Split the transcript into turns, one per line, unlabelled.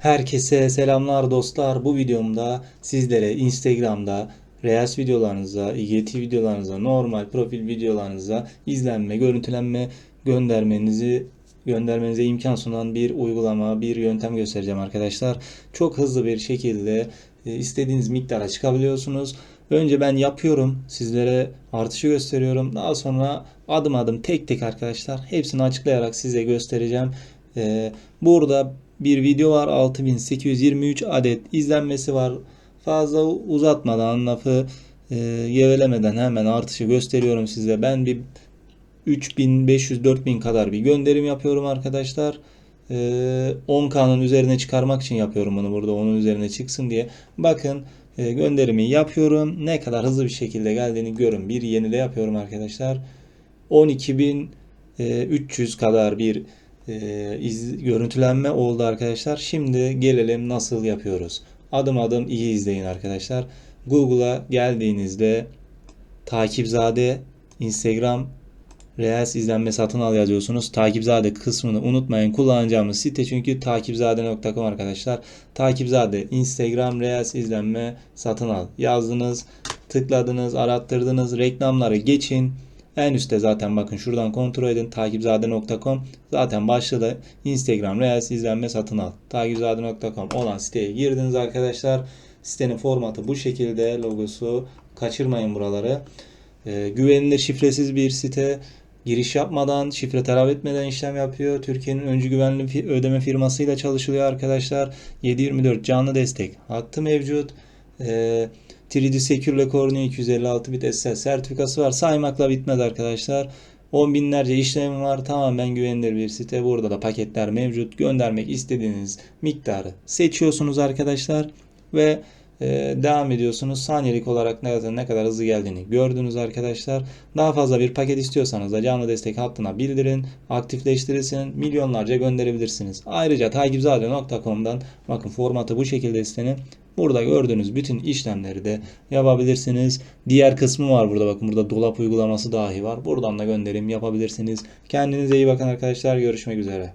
Herkese selamlar dostlar. Bu videomda sizlere Instagram'da Reels videolarınıza, IGT videolarınıza, normal profil videolarınıza izlenme, görüntülenme göndermenizi göndermenize imkan sunan bir uygulama, bir yöntem göstereceğim arkadaşlar. Çok hızlı bir şekilde e, istediğiniz miktara çıkabiliyorsunuz. Önce ben yapıyorum. Sizlere artışı gösteriyorum. Daha sonra adım adım tek tek arkadaşlar hepsini açıklayarak size göstereceğim. Ee, burada bir video var. 6823 adet izlenmesi var. Fazla uzatmadan lafı e, gevelemeden hemen artışı gösteriyorum size. Ben bir 3500-4000 kadar bir gönderim yapıyorum arkadaşlar. Ee, 10K'nın üzerine çıkarmak için yapıyorum bunu burada onun üzerine çıksın diye. Bakın e, gönderimi yapıyorum. Ne kadar hızlı bir şekilde geldiğini görün. Bir yenile yapıyorum arkadaşlar. 12.300 kadar bir e, iz, görüntülenme oldu arkadaşlar. Şimdi gelelim nasıl yapıyoruz. Adım adım iyi izleyin arkadaşlar. Google'a geldiğinizde takipzade Instagram Reels izlenme satın al yazıyorsunuz. Takipzade kısmını unutmayın. Kullanacağımız site çünkü takipzade.com arkadaşlar. Takipzade Instagram Reels izlenme satın al yazdınız. Tıkladınız, arattırdınız. Reklamları geçin. En üstte zaten bakın şuradan kontrol edin. Takipzade.com zaten başladı. Instagram Reels izlenme satın al. Takipzade.com olan siteye girdiniz arkadaşlar. Sitenin formatı bu şekilde. Logosu. Kaçırmayın buraları. Ee, güvenilir şifresiz bir site. Giriş yapmadan, şifre telaff etmeden işlem yapıyor. Türkiye'nin öncü güvenli ödeme firmasıyla çalışılıyor arkadaşlar. 724 canlı destek hattı mevcut. Ee, 3D Secure Cornea 256 bit SSL sertifikası var. Saymakla bitmez arkadaşlar. On binlerce işlem var. Tamamen güvenilir bir site. Burada da paketler mevcut. Göndermek istediğiniz miktarı seçiyorsunuz arkadaşlar. Ve devam ediyorsunuz. Saniyelik olarak ne kadar, ne kadar hızlı geldiğini gördünüz arkadaşlar. Daha fazla bir paket istiyorsanız da canlı destek hattına bildirin. Aktifleştirilsin. Milyonlarca gönderebilirsiniz. Ayrıca takipzade.com'dan bakın formatı bu şekilde sitenin. Burada gördüğünüz bütün işlemleri de yapabilirsiniz. Diğer kısmı var burada bakın burada dolap uygulaması dahi var. Buradan da gönderim yapabilirsiniz. Kendinize iyi bakın arkadaşlar. Görüşmek üzere.